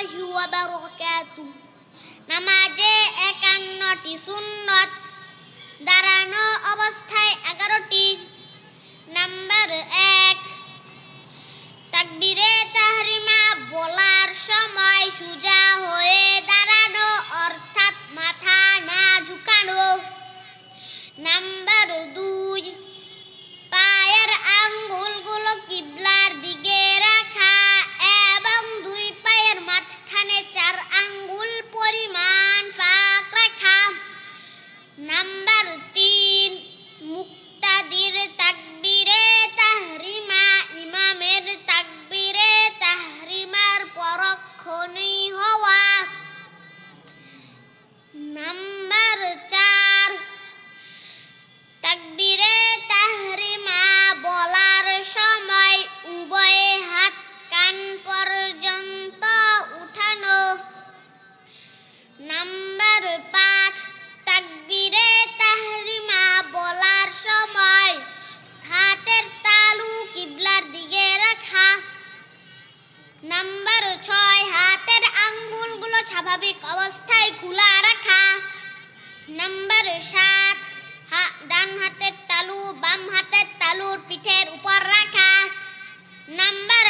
ওয়াবারাকাতু নামাজে একান্নটি সুন্নত দাঁড়ানো অবস্থায় এগারোটি। নাম্বার এক তাকবিরে তাহরিমা বলার সময় সুজা নাম্বার ছয়, হাতের আঙ্গুলগুলো স্বাভাবিক অবস্থায় খোলা রাখা। নাম্বার সাত ডান হাতের তালু, বাম হাতের তালুর পিঠের উপর রাখা। নাম্বার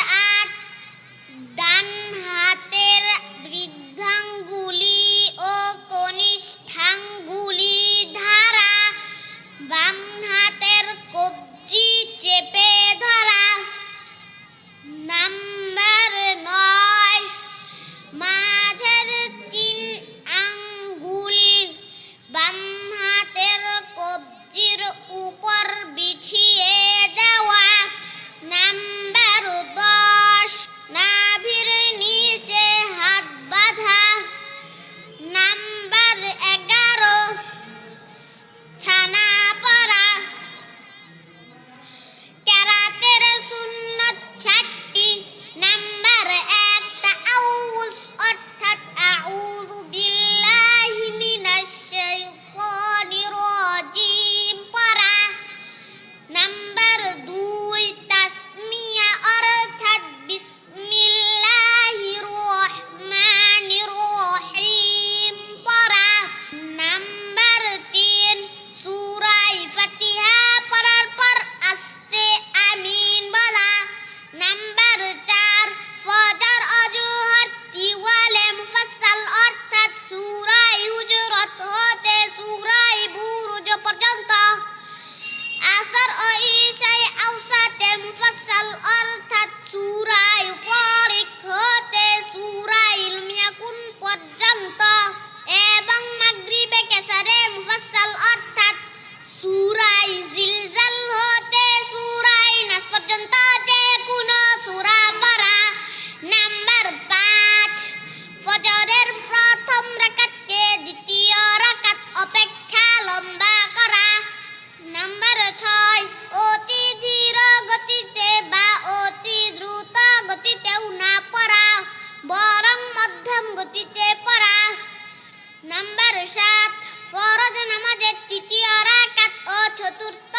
গতিতে পড়া। নাম্বার সাত ফরজ নামাজের তৃতীয় রাকাত ও চতুর্থ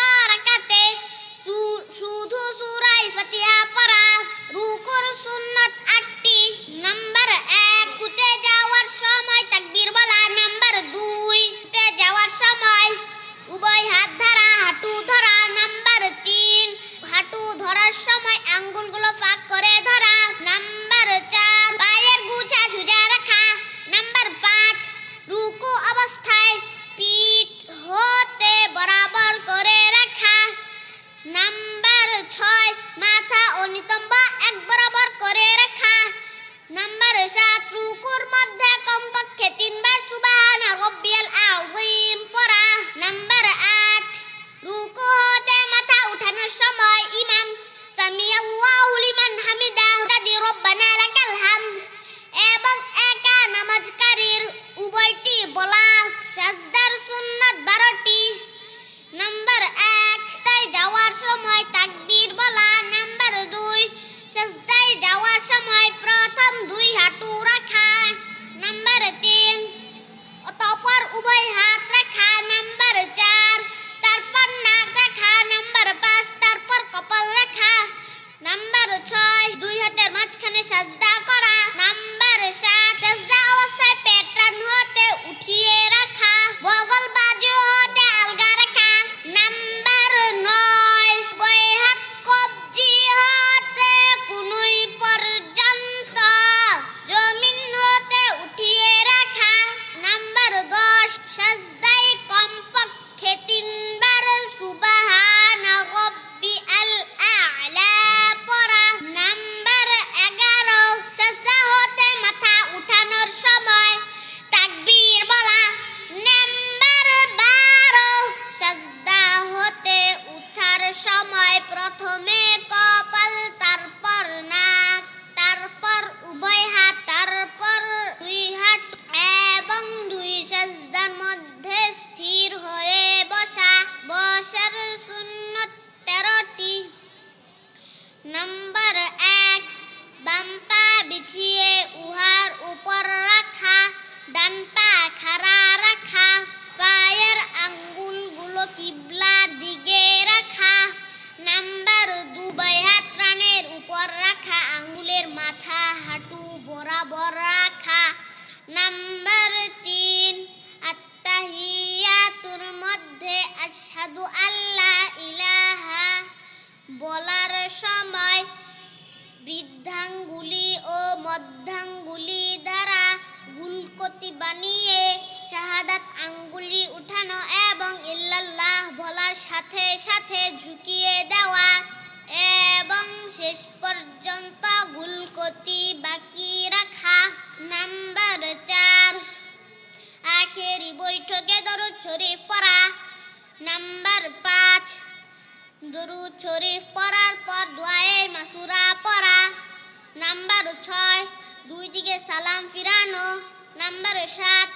বানিয়ে শাহাদাত আঙ্গুলি উঠানো এবং ইল্লাল্লাহ বলার সাথে সাথে ঝুঁকিয়ে দেওয়া এবং শেষ পর্যন্ত গুলকতি বাকি রাখা। নাম্বার চার, আখেরি বৈঠকে দরুদ শরীফ পড়া। নাম্বার পাঁচ, দরুদ শরীফ পড়ার পর দোয়ায়ে মাসুরা পড়া। নাম্বার ছয়, দুই দিকে সালাম ফিরানো। নাম্বার সাত